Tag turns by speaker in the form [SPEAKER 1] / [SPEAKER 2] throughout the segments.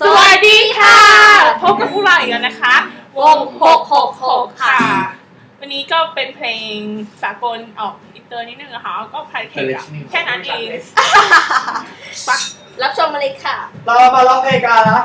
[SPEAKER 1] สวัสดีค่ะ พบกับผู้เราอีกแล้วนะคะ
[SPEAKER 2] วงหกหกหกค่ะ
[SPEAKER 1] วันนี้ก็เป็นเพลงสากลออกอินเตอร์นิดนึงนะคะก็พายเพลแค่นั้นเอง
[SPEAKER 2] รับชมมาเลยค่ะ
[SPEAKER 3] เรามาร้องเพลงกันนะ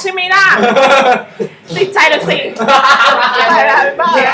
[SPEAKER 1] ใช่ไห
[SPEAKER 3] มล่ะ ติดใจเลยสิ อะไรแบบนี้